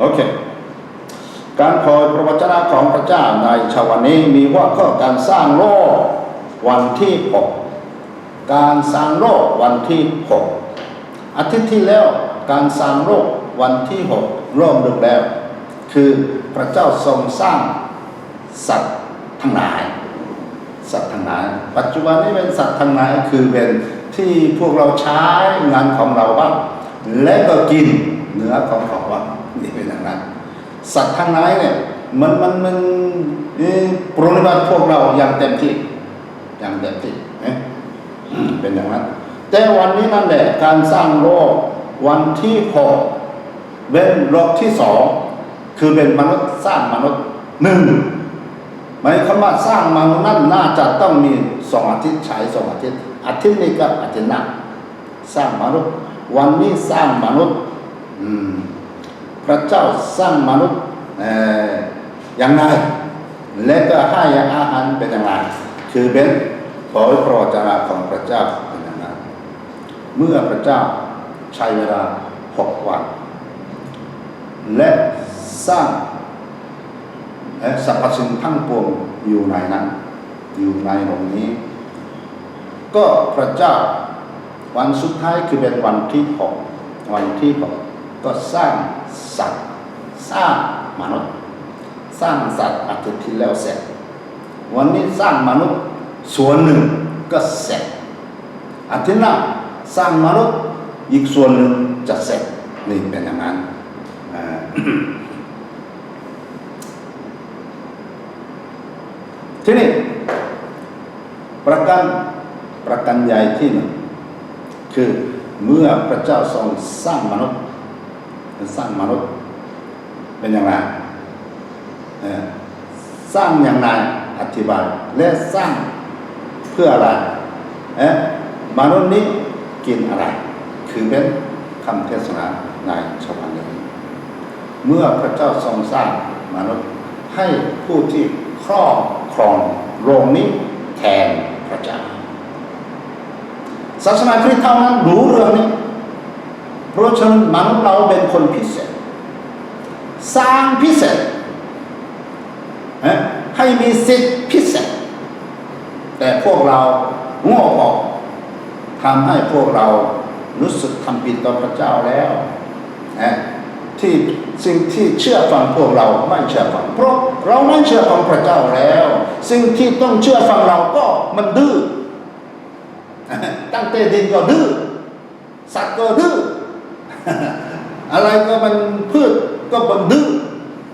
โอเค การเผยพระวจนะของพระเจ้าในชาวนี้มีว่าข้อการสร้างโลกวันที่หกการสร้างโลกวันที่หกอาทิตย์ที่แล้วการสร้างโลกวันที่หกเริ่มดึกแล้ว คือพระเจ้าทรงสร้างสัตว์ทั้งหลายสัตว์ทั้งหลายปัจจุบันนี้เป็นสัตว์ทั้งหลายคือเป็นที่พวกเราใช้งานของเราบ้างและก็กินเนื้อของเขาบ้าง นี่เป็นอย่างนั้นสัตว์ทั้งหลายเนี่ยมันมันมันเอ่ปรนิบัติพวกเราอย่างเต็มที่อย่างเต็มที่เอ๊ะเป็นอย่างนั้น แต่วันนี้นั่นแหละการสร้างโลกวันที่หกเป็นโลกที่สองคือเป็นมนุษย์สร้างมนุษย์หนึ่งหมายความว่าสร้างมนุษย์นั่นน่าจะต้องมีสองอาทิตย์ใช้สองอาทิตย์อาทิตย์นี้กับอาทิตย์หน้าสร้างมนุษย์ วันนี้สร้างมนุษย์ อืม พระเจ้าสร้างมนุษย์อย่างไรและก็ให้อาหารเป็นอย่างไรคือเป็นเผยพระวจนะของพระเจ้าเป็นอย่างนั้นเมื่อพระเจ้าใช้เวลาหกวัน และสร้างและสรรพสิ่งทั้งปวงอยู่ในนั้น อยู่ในตรงนี้ ก็พระเจ้าวันสุดท้ายคือเป็นวันที่หกวันที่หก ก็สร้างสัตว์สร้างมนุษย์ สร้างสัตว์อาทิตย์ที่แล้วเสร็จ วันนี้สร้างมนุษย์ส่วนหนึ่งก็เสร็จอาทิตย์หน้าสร้างมนุษย์อีกส่วนหนึ่งจะเสร็จนี่เป็นอย่างนั้นทีนี้ประกันประกันใหญ่ที่หนึ่งคือเมื่อพระเจ้าทรงสร้างมนุษย์ สร้างมนุษย์เป็นอย่างไรเอ่อสร้างอย่างไรอธิบาย และสร้างเพื่ออะไรเอ๊ะมนุษย์นี้กินอะไร คือเป็นคำเทศนาในชาวบ้านนี้เมื่อพระเจ้าทรงสร้างมนุษย์ให้ผู้ที่ครอบครองโรงนี้แทนพระเจ้าศาสนาคริสต์เท่านั้นรู้เรื่องนี้ เพราะฉะนั้นมนุษย์เราเป็นคนพิเศษ สร้างพิเศษให้มีสิทธิพิเศษ แต่พวกเราโง่ออกทำให้พวกเรารู้สึกทำผิดต่อพระเจ้าแล้วเอ๊ะที่สิ่งที่เชื่อฟังพวกเราไม่เชื่อฟังเพราะเราไม่เชื่อฟังพระเจ้าแล้ว สิ่งที่ต้องเชื่อฟังเราก็มันดื้อตั้งแต่ดินก็ดื้อสัตว์ก็ดื้อ อะไรก็มันพืชก็มันดื้อ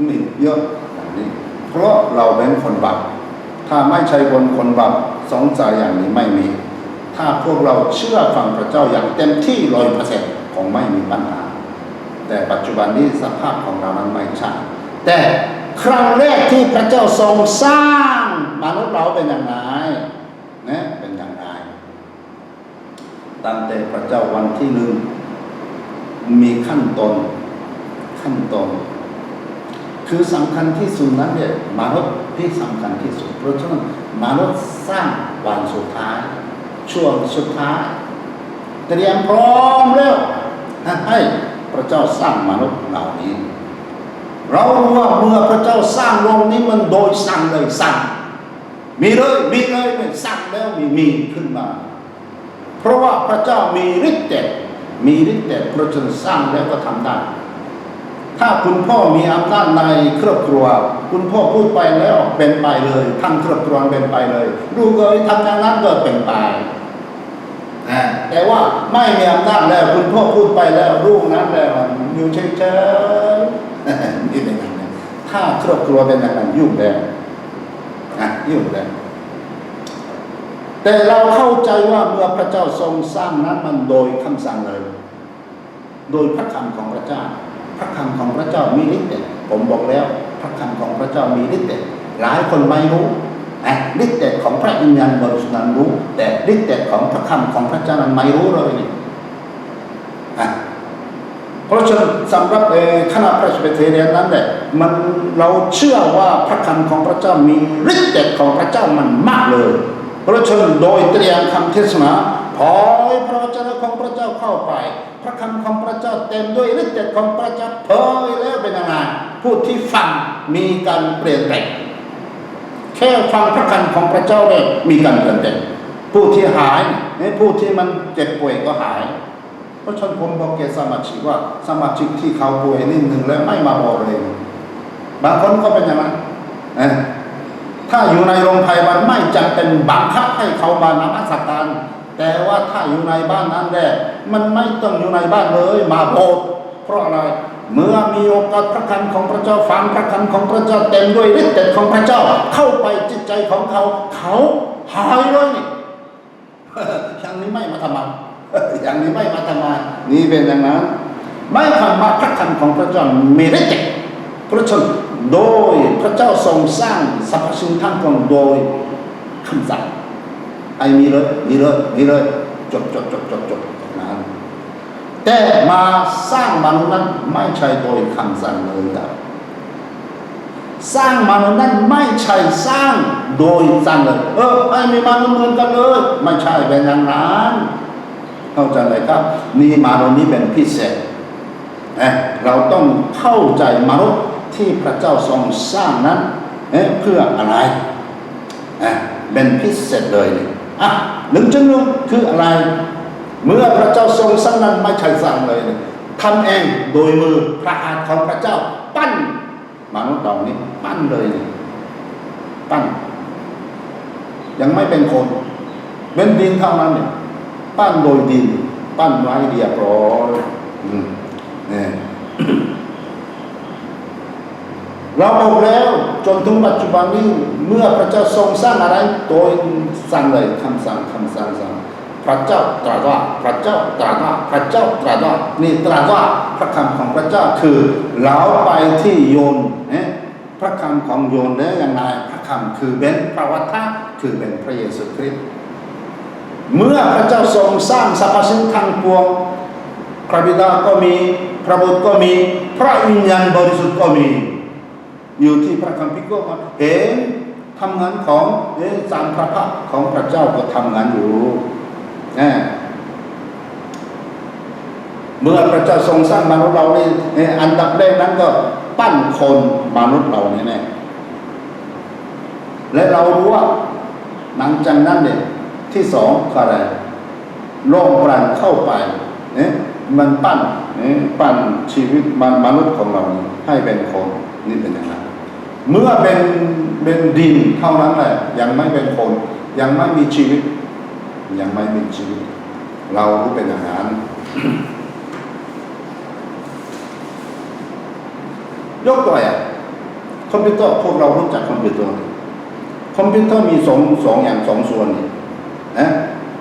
นี่เยอะอย่างนี้ เพราะเราเป็นคนบาปถ้าไม่ใช่คนคนบาปสงสัยอย่างนี้ไม่มี ถ้าพวกเราเชื่อฟังพระเจ้าอย่างเต็มที่ร้อยเปอร์เซ็นต์คงไม่มีปัญหา แต่ปัจจุบันนี้สภาพของเรานั้นไม่ใช่แต่ครั้งแรกที่พระเจ้าทรงสร้างมนุษย์เราเป็นอย่างไรนะเป็นอย่างไรตั้งแต่พระเจ้าวันที่หนึ่ง มีขั้นตอนขั้นตอน คือสำคัญที่สุดนั้นเนี่ยมนุษย์ที่สำคัญที่สุด เพราะฉะนั้นมนุษย์สร้างวันสุดท้าย ช่วงสุดท้ายเตรียมพร้อมแล้วให้พระเจ้าสร้างมนุษย์เหล่านี้ เรารู้ว่าเมื่อพระเจ้าสร้างโลกนี้มันโดยสั่งเลยสั่งมีเลยมีเลยไม่สั่งแล้วมีมีขึ้นมา เพราะว่าพระเจ้ามีฤทธิ์เดช มีฤทธิ์เดชเพราะฉะนั้นสร้างแล้วก็ทำได้ ถ้าคุณพ่อมีอำนาจในครอบครัว คุณพ่อพูดไปแล้วเป็นไปเลยทั้งครอบครัวเป็นไปเลยลูกเอ้ยทำอย่างนั้นก็เป็นไปแต่ว่าไม่มีอำนาจแล้วคุณพ่อพูดไปแล้วลูกนั้นแล้วอยู่เฉยๆนี่เป็นอย่างนั้นถ้าครอบครัวเป็นอย่างนั้นยุ่งแล้วอะยุ่งแล้ว แต่เราเข้าใจว่าเมื่อพระเจ้าทรงสร้างนั้นมันโดยคำสั่งเลย โดยพระคำของพระเจ้า พระคำของพระเจ้ามีฤทธิ์เดชผมบอกแล้ว พระคำของพระเจ้ามีฤทธิ์เดชหลายคนไม่รู้อะฤทธิ์เดชของพระวิญญาณบริสุทธิ์นั้นรู้ แต่ฤทธิ์เดชของพระคำของพระเจ้านั้นไม่รู้เลยนี่เพราะฉะนั้นสำหรับคณะพระสเปเทเรียนนั้นแหละมันเราเชื่อว่าพระคำของพระเจ้ามีฤทธิ์เดชของพระเจ้ามันมากเลย เพราะฉะนั้นโดยเตรียมคำเทศนาพอพระวจนะของพระเจ้าเข้าไป พระคำของพระเจ้าเต็มด้วยฤทธิ์เดชของพระเจ้าเผยแล้วเป็นยังไงผู้ที่ฟังมีการเปลี่ยนแปลงแค่ฟังพระคันของพระเจ้าเนี่ยมีการเปลี่ยนแปลงผู้ที่หายในผู้ที่มันเจ็บป่วยก็หาย เพราะฉะนันผมบอกแกสมาชิกว่าสมาชิกที่เขาป่วยนิดหนึ่งแล้วไม่มาบอกเลยบางคนก็เป็นอย่างนั้นนะ ถ้าอยู่ในโรงพยาบาลไม่จำเป็นบังคับให้เขามานมัสการแต่ว่าถ้าอยู่ในบ้านนั้นแหละมันไม่ต้องอยู่ในบ้านเลยมาโบสถ์เพราะอะไรเมื่อมีโอกาสพระคันของพระเจ้าฟังพระคันของพระเจ้าเต็มด้วยฤทธิ์เดชของพระเจ้า เข้าไปจิตใจของเขา เขาหายเลยนี่อย่างนี้ไม่มาทำไมอย่างนี้ไม่มาทำไมนี่เป็นอย่างนั้นไม่ทำมาพระคันของพระเจ้ามีฤทธิ์เดช พราะฉะนั้นโดยพระเจ้าทรงสร้างสรรพสิ่งทั้งปวงโดยคำสั่งไอ้มีเลยมีเลยมีเลยจบจบจบจบจบนะแต่มาสร้างมนุษย์นั้นไม่ใช่โดยคำสั่งเลยครับสร้างมนุษย์นั้นไม่ใช่สร้างโดยสั่งเลยเออไอ้มีมนุษย์เหมือนกันเลยไม่ใช่เป็นอย่างนั้นเข้าใจไหมครับนี่มนุษย์นี้เป็นพิเศษเอ๊ะเราต้องเข้าใจมนุษย์ ที่พระเจ้าทรงสร้างนั้นเเพื่ออะไรเเป็นพิเศษเลยนี่อะหนึ่งจุดหนึ่งคืออะไร เมื่อพระเจ้าทรงสร้างนั้นไม่ใช่สร้างเลยทำเองโดยมือพระอาจของพระเจ้า ปั้นมนุษย์เหล่านี้ปั้นเลยปั้น ยังไม่เป็นคนเป็นดินเท่านั้นเนี่ยปั้นโดยดิน ปั้นไว้เรียบร้อยอืมเนี่ย เราบอกแล้วจนถึงปัจจุบันนี้เมื่อพระเจ้าทรงสร้างอะไรโดยสั่งเลยคำสั่งคำสั่งสั่งพระเจ้าตรัสว่าพระเจ้าตรัสว่าพระเจ้าตรัสว่านี่ตรัสว่าพระคำของพระเจ้าคือเราไปที่โยนเนี่พระคำของโยนได้ยังไงพระคำคือเป็นพระวัฏฏะคือเป็นพระเยซูคริสต์เมื่อพระเจ้าทรงสร้างสรรพสิ่งทั้งปวงพระบิดาก็มี พระบุตรก็มี พระวิญญาณบริสุทธิ์ก็มี อยู่ที่พระคัมภีร์ก็มาเห็นทำงานของเอ๊ะสามพระพักของพระเจ้าก็ทำงานอยู่นะเมื่อพระเจ้าทรงสร้างมนุษย์เราเนี่เอ๊ะอันดับแรกนั้นก็ปั้นคนมนุษย์เราเนี่ยแน่และเรารู้ว่าหลังจากนั้นเนี่ยที่สองคืออะไรโลกรันเข้าไปเนี่ยมันปั้นเนี่ยปั้นชีวิตมนุษย์ของเราให้เป็นคนนี่เป็นอย่างนั้น เมื่อเป็นเป็นดินเท่านั้นแหละยังไม่เป็นคน ยังไม่มีชีวิต ยังไม่มีชีวิต เรารู้เป็นอย่างนั้นยกตัวอย่างคอมพิวเตอร์พวกเรารู้จักคอมพิวเตอร์คอมพิวเตอร์มีสองสองอย่างสองส่วนนี่นะ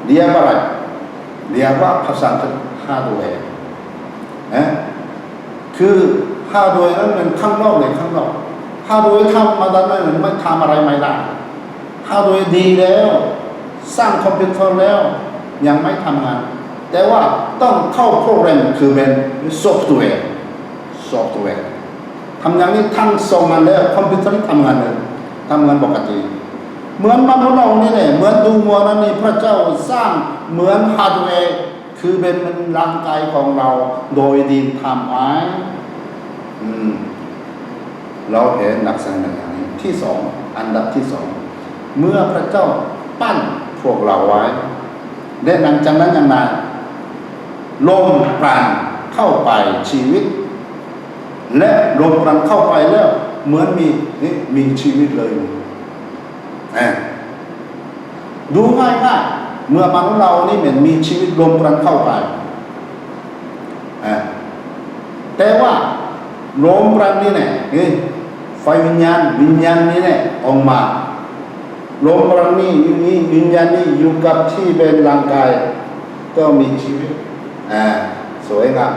เรียกว่าอะไรเรียกว่าภาษาอังกฤษฮาร์ดแวร์นะคือฮาร์ดแวร์นั้นมันข้างนอกเลยข้างนอก ฮาร์ดแวร์ทำมาได้ไหมมันไม่ทำอะไรไม่ได้ฮาร์ดแวร์ดีแล้ว สร้างคอมพิวเตอร์แล้ว ยังไม่ทำงาน แต่ว่าต้องเข้าโปรแกรมคือเป็นซอฟต์แวร์ซอฟต์แวร์ทำอย่างนี้ทั้งส่งมาแล้วคอมพิวเตอร์นี่ทำงานเลยทำงานปกติ เหมือนมนุษย์เรานี่แหละเหมือนดูมัวนั้นนี่พระเจ้าสร้างเหมือนฮาร์ดแวร์คือเป็นมันร่างกายของเรา โดยดินทำไว้อืม เราเห็นลักษณะอย่างนี้ที่สองอันดับที่สองเมื่อพระเจ้าปั้นพวกเราไว้และหลังจากนั้นยังไงลมปราณเข้าไปชีวิต และลมปราณเข้าไปแล้ว เหมือนมีนี่มีชีวิตเลยนะดูง่ายง่ายเมื่อมนุษย์เรานี่เหมือนมีชีวิตลมปราณเข้าไปแต่ว่า ลมปราณนี่เนี่ยเอ้ยไฟวิญญาณวิญญาณนี่เนี่ยออกมาลมปราณนี่อยู่นี่วิญญาณนี่อยู่กับที่เป็นร่างกาย ก็มีชีวิตอ่าสวยงาม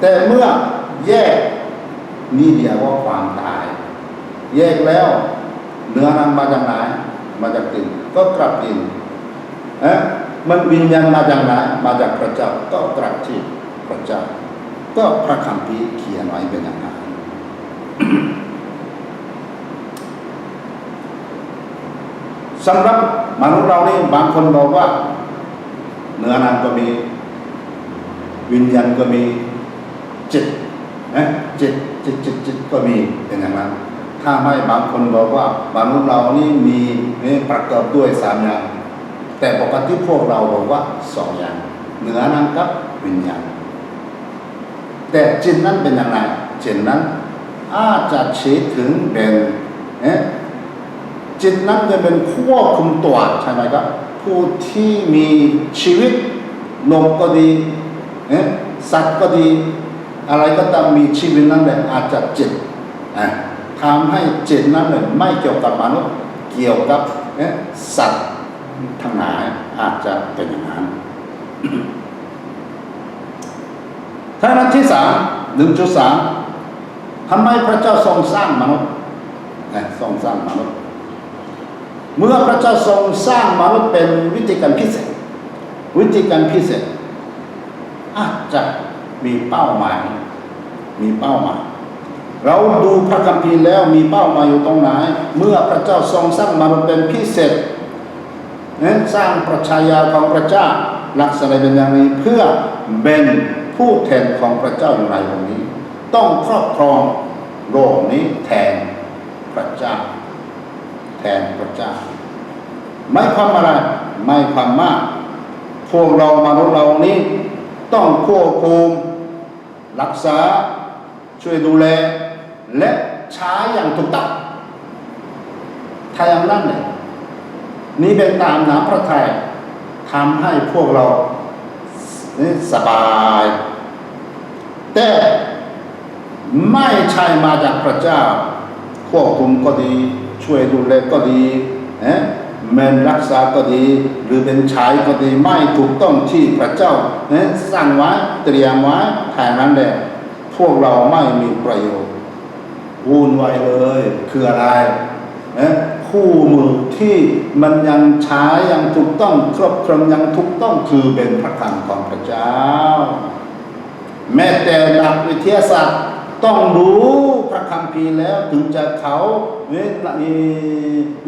แต่เมื่อแยกนี่เดียวว่าความตาย แยกแล้วเนื้อนั้นมาจากไหนมาจากดินก็กลับดินเอ๊ะมันวิญญาณมาจากไหนมาจากพระเจ้าก็กลับที่พระเจ้า ก็พระคัมภีเขียนไว้เป็นอย่างนั้นสำหรับมนุษย์เรานี่บางคนบอกว่าเนื้อนั้นก็มี วิญญาณก็มีจิตนะจิตจิตจิตจิตก็มีเป็นอย่างนั้นถ้าไม่บางคนบอกว่ามนุษย์เรานี่มีนี่ประกอบด้วยสามอย่างแต่ปกติพวกเราบอกว่าสองอย่าง เหนือนั้นกับวิญญาณ แต่จิตนั้นเป็นอย่างไรจิตนั้นอาจจะชี้ถึงเป็นเจิตนั้นจะเป็นควบคุมตัวใช่ไหมครับผู้ที่มีชีวิตนกก็ดีเอ๊ะสัตว์ก็ดี อะไรก็ตามมีชีวิตนั้นแหละอาจจะจิตทำให้จิตนั้นเลยไม่เกี่ยวกับมนุษย์เกี่ยวกับสัตว์ทั้งหลายอาจจะเป็นอย่างนั้น ท่านั้นที่สามหนึ่งจุดสามทำไมพระเจ้าทรงสร้างมนุษย์นะทรงสร้างมนุษย์ เมื่อพระเจ้าทรงสร้างมนุษย์เป็นวิธีการพิเศษ วิธีการพิเศษอาจจะมีเป้าหมาย มีเป้าหมาย เราดูพระคัมภีร์แล้วมีเป้าหมายอยู่ตรงไหน เมื่อพระเจ้าทรงสร้างมนุษย์เป็นพิเศษนั้นสร้างประชายาของพระเจ้าลักษณะเป็นอย่างนี้เพื่อเป็น ผู้แทนของพระเจ้าอยู่ในตรงนี้ ต้องครอบครองโลกนี้แทนพระเจ้า แทนพระเจ้า ไม่ความอะไรไม่ความมาก พวกเรามนุษย์เรานี้ ต้องควบคุมรักษาช่วยดูแล และใช้อย่างถูกต้องถ้าย่างนั้นเนี่ยนี่เป็นตามน้ำพระทัยทำให้พวกเราสบาย แต่ไม่ใช่มาจากพระเจ้า ควบคุมก็ดี ช่วยดูแลก็ดีเอ๊ะแมนรักษาก็ดี หรือเป็นชายก็ดีไม่ถูกต้องที่พระเจ้าเอ๊ะสร้างไว้เตรียมไว้แทนนั้นแหละพวกเราไม่มีประโยชน์วุ่นวายเลย คืออะไรเอ๊ะคู่มือที่มันยังใช้ยังถูกต้องครบครันยังถูกต้องคือเป็นพระคำของพระเจ้า แม้แต่นักวิทยาศาสตร์ต้องรู้พระคัมภีร์แล้วถึงจะเขา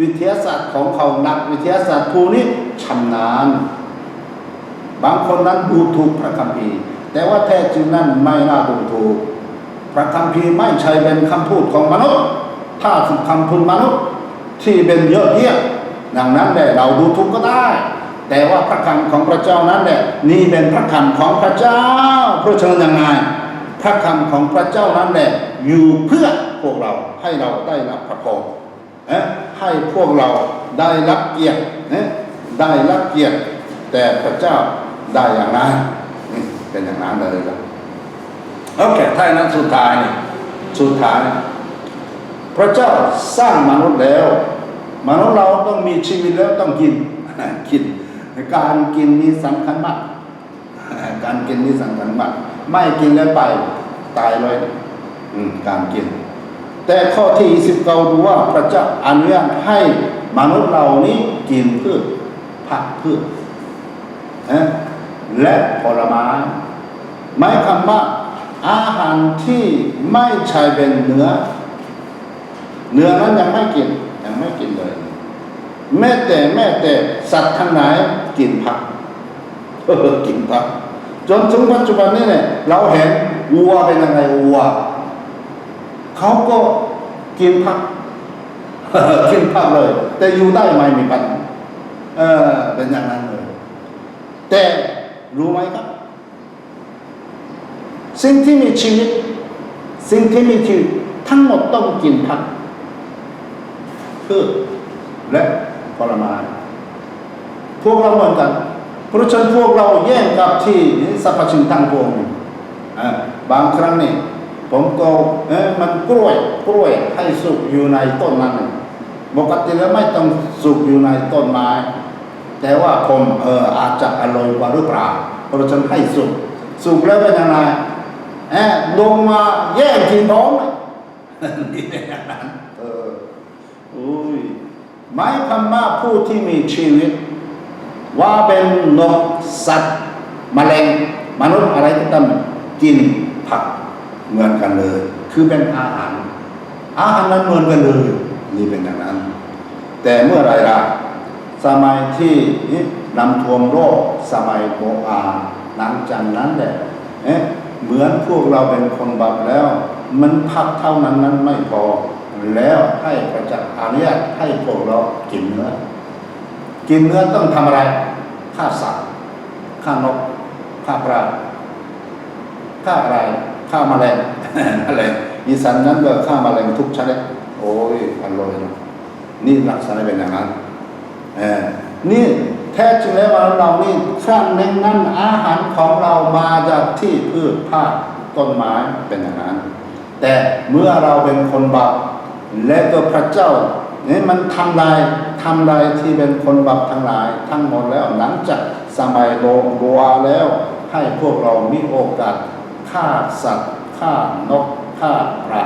วิทยาศาสตร์ของเขานักวิทยาศาสตร์ผู้นี้ชำนาญบางคนนั้นดูถูกพระคัมภีร์ แต่ว่าแท้จริงนั้นไม่น่าดูถูก พระคัมภีร์ไม่ใช่เป็นคำพูดของมนุษย์ ถ้าสุดคำพูดมนุษย์ที่เป็นเยอะเยี่ยดังนั้นแหละเราดูถูกก็ได้ แต่ว่าพระคำของพระเจ้านั้นเนี่ยนี่เป็นพระคำของพระเจ้าเพราะฉะนั้นยังไงพระคำของพระเจ้านั้นแหละอยู่เพื่อพวกเราให้เราได้รับพระพรให้พวกเราได้รับเกียรติได้รับเกียรติแต่พระเจ้าได้อย่างนั้นเป็นอย่างนั้นเลยครับโอเคถ้าอย่างนั้นสุดท้ายนี่สุดท้าย พระเจ้าสร้างมนุษย์แล้ว มนุษย์เราต้องมีชีวิตแล้วต้องกินกิน การกินนี่สำคัญมาก การกินนี่สำคัญมาก ไม่กินแล้วไปตายเลยอืมการกิน แต่ข้อที่สิบเก้าดูว่าพระเจ้าอนุญาตให้มนุษย์เรานี้กินพืชผักพืชและผลไม้หมายความว่าอาหารที่ไม่ใช่เป็นเนื้อ เนื้อนั้นยังไม่กินยังไม่กินเลย แม้แต่แม้แต่สัตว์ทั้งหลายกินผักกินผักจนถึงปัจจุบันนี้เนี่ยเราเห็นวัวเป็นยังไงวัวเขาก็กินผักกินผักเลย แต่อยู่ได้ไหมมีปัญหาเออเป็นอย่างนั้นเลย แต่รู้ไหมครับ สิ่งที่มีชีวิต สิ่งที่มีชีวิตทั้งหมดต้องกินผักพืชและ ผลไม้พวกเราเหมือนกันเพราะฉะนั้นพวกเราแย่งกับที่สรรพสิ่งทั้งปวงบางครั้งนี่ผมก็เอ๊ะมันกล้วยกล้วยให้สุกอยู่ในต้นนั้นปกติแล้วไม่ต้องสุกอยู่ในต้นไม้ แต่ว่าผมเอออาจจะอร่อยกว่าหรือเปล่าเพราะฉะนั้นให้สุกสุกแล้วเป็นยังไงเอ๊ะลงมาแย่งกินท้องนี่เป็นอย่างนั้นเอออุ้ย หมายความว่าผู้ที่มีชีวิต ว่าเป็นนกสัตว์แมลงมนุษย์อะไรก็ตามกินผักเหมือนกันเลย คือเป็นอาหาร อาหารนั้นเหมือนกันเลยนี่เป็นอย่างนั้น แต่เมื่อไรล่ะสมัยที่นำท่วมโลกสมัยโบอาหลังจากนั้นแหละเอ๊ะเหมือนพวกเราเป็นคนบาปแล้ว มันพักเท่านั้นนั้นไม่พอ แล้วให้ประจักษ์อนุญาตให้พวกเรากินเนื้อ กินเนื้อต้องทำอะไรฆ่าสัตว์ฆ่านกฆ่าปลาฆ่าอะไรฆ่าแมลงอะไรอีสันนั้นก็ฆ่าแมลงทุกชนิดโอ้ยอร่อยนะนี่ลักษณะเป็นอย่างนั้นเออนี่แท้จริงแล้วเรานี่ครั้งหนึ่งนั้นอาหารของเรามาจากที่พืชผักต้นไม้เป็นอย่างนั้น แต่เมื่อเราเป็นคนบาป และก็พระเจ้าเนี่ยมันทำลายทำลายที่เป็นคนบาปทั้งหลาย ทั้งหมดแล้วหลังจากสมัยโลโบอาแล้วให้พวกเรามีโอกาสฆ่าสัตว์ฆ่านกฆ่าปลา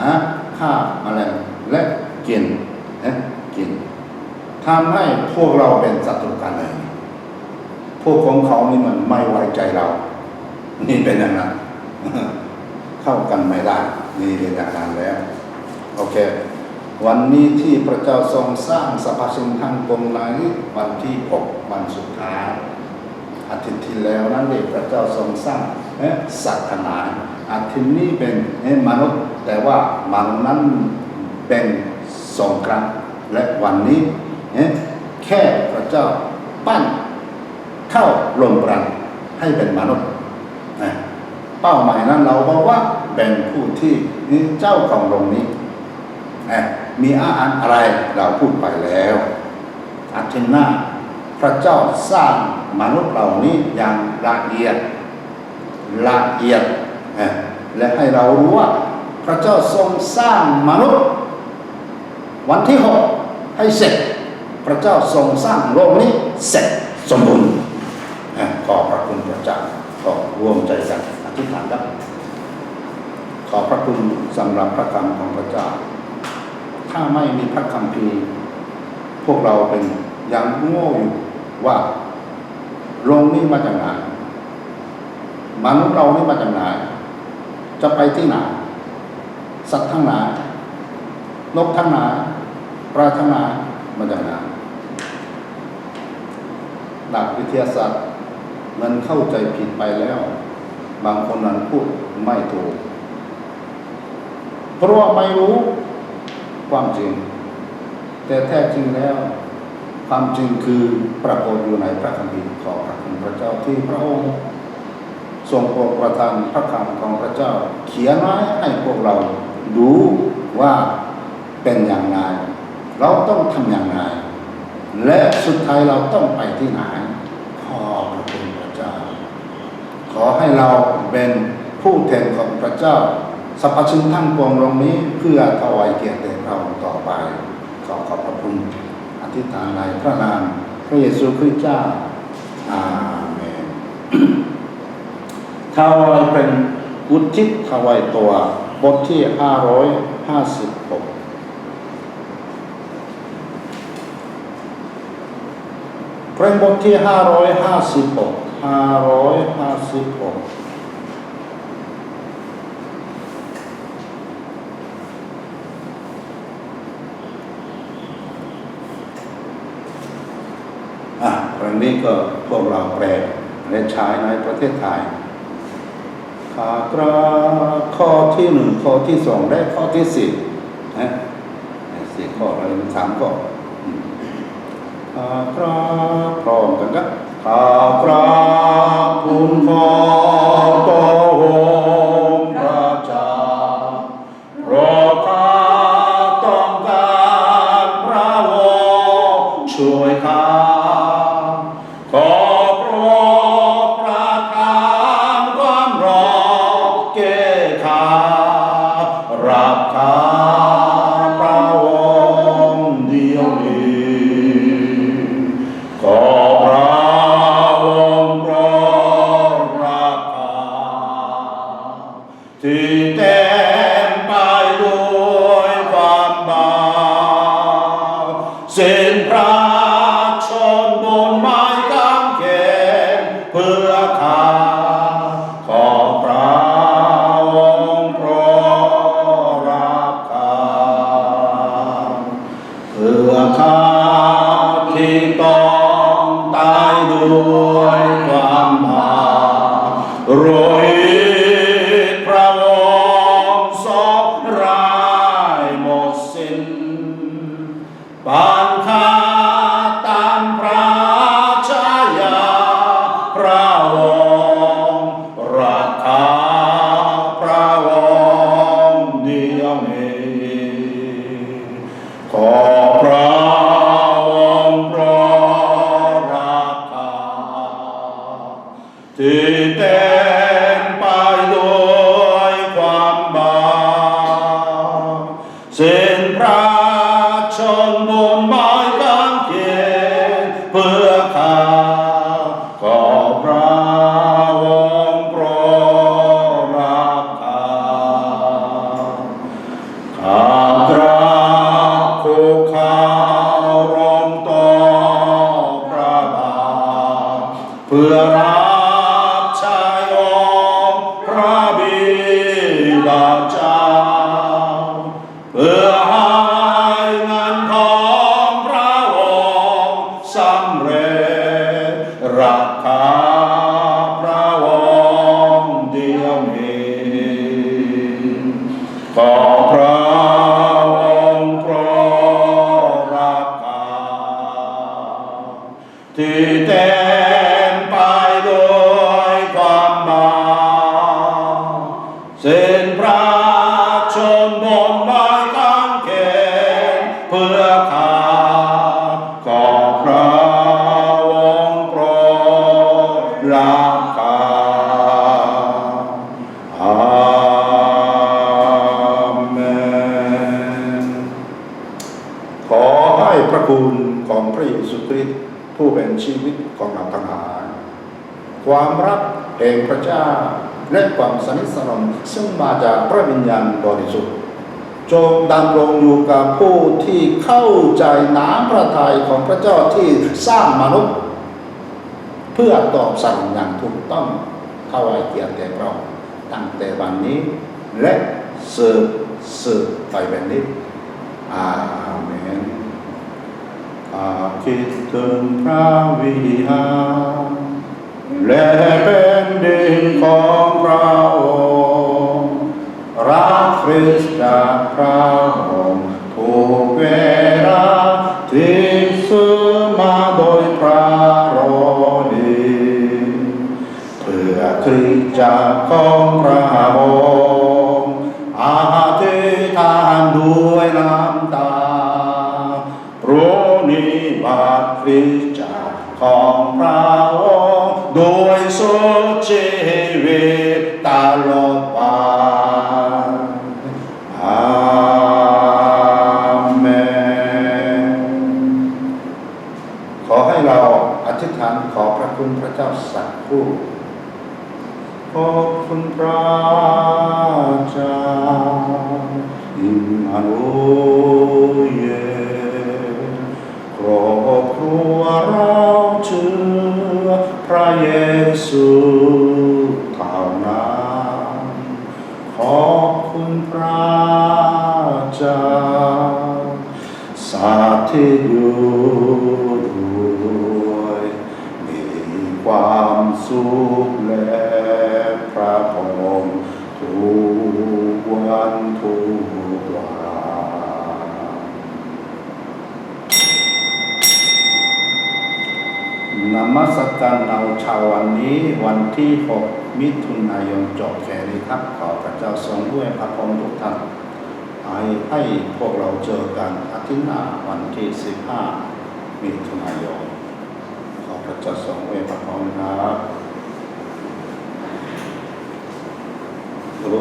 นะฆ่าแมลงและกินนะกินทำให้พวกเราเป็นศัตรูกันเลย พวกของเขานี่มันไม่ไว้ใจเรา นี่เป็นอย่างนั้นเข้ากันไม่ได้นี่เป็นอย่างนั้นแล้ว โอเค วันนี้ที่พระเจ้าทรงสร้างสรรพสิ่งทั้งปวงในวันที่หกวันสุดท้ายอาทิตย์ที่แล้วนั้นเองพระเจ้าทรงสร้างเอ๊ะสัตว์ทั้งหลาอาทิตย์นี้เป็นเอ๊ะมนุษย์ แต่ว่ามนุษย์นั้นเป็นสองครั้งและวันนี้เอ๊ะแค่พระเจ้าปั้นเข้าลมปราณให้เป็นมนุษย์นะเป้าหมายนั้นเราบอกว่าเป็นผู้ที่เจ้าของโรงนี้ มีอาหารอะไรเราพูดไปแล้วอาทิย์หน้าพระเจ้าสร้างมนุษย์เหล่านี้อย่างละเอียดละเอียดและให้เรารู้ว่า พระเจ้าทรงสร้างมนุษย์ วันที่หกให้เสร็จ พระเจ้าทรงสร้างโลกนี้เสร็จสมบูรณ์ขอพระคุณพระเจ้าขอร่วมใจกันอธิษฐานครับขอพระคุณสำหรับพระคำของพระเจ้า ถ้าไม่มีพระคัมภีพวกเราเป็นยังโง่อยู่ว่าโลกนี้มาจากไหนมนุษย์เรานี่มาจากไหนจะไปที่ไหนสัตว์ทั้งหลายนกทั้งหลายปลาทั้งหลายมาจากไหนหลักวิทยาศาสตร์มันเข้าใจผิดไปแล้ว บางคนนั้นพูดไม่ถูก เพราะว่าไม่รู้ ความจริง แต่แท้จริงแล้ว ความจริงคือปรากฏอยู่ในพระคัมภีร์ของพระคุณพระเจ้าที่พระองค์ทรงโปรดประทานพระคำของพระเจ้า เขียนไว้ให้พวกเราดูว่าเป็นอย่างไรเราต้องทำอย่างไรและสุดท้ายเราต้องไปที่ไหนขอพระคุณพระเจ้า ขอให้เราเป็นผู้แทนของพระเจ้า สรรพสิ่งทั้งปวงลงนี้เพื่อถวายเกียรติแด่พระองค์ต่อไป ขอขอบพระคุณอธิษฐานในพระนามพระเยซูคริสต์เจ้าอาเมนถวายเป็นอุทิศถวายตัว บทที่556เพลงบทที่556 556อะเพลงนี้ ก็พวกเราแปลและใช้ในประเทศไทยขากราข้อที่หนึ่งข้อที่สองและข้อที่สี่นะสี่ข้ออะไรสามข้ออืมขากราพร้อมกันครับขากราคุณพ่อต่ สนิทสนมซึ่งมาจากพระวิญญาณบริสุทธิ์จงดำรงอยู่กับผู้ที่เข้าใจน้ำพระทัยของพระเจ้าที่สร้างมนุษย์ เพื่อตอบสั่งอย่างถูกต้องถวายเกียรติแด่พระองค์ตั้งแต่วันนี้ และสืบสืบไปเป็นนิจอาเมนอาคิดถึงพระวิหาร และเป็นดินของพระองค์รักคริสตจากพระองค์ทุกเวลาที่ซื้อมาโดยพระโรดีเพื่อคริสตจักรของพระองค์อาธิษฐานด้วยน้ำตาโปรนิบัติคริสตจักรของพระ สักครู่ขอบคุณพระเจ้าอิมมานุเยครอบครัวเราเชื่อพระเยซูเท่านั้นขอบคุณพระเจ้าสาธิตอยู่ด้วย ความสุขและพระพรทุกวันทุกวันนมัสการเราชาววันนี้วันที่ 6 มิถุนายนจบแค่นี้ครับ ขอพระเจ้าทรงด้วยพระพรทุกท่านให้ให้พวกเราเจอกันอาทิตย์หน้าวันที่ 15 มิถุนายน จะสองเวปพร้อมครับรู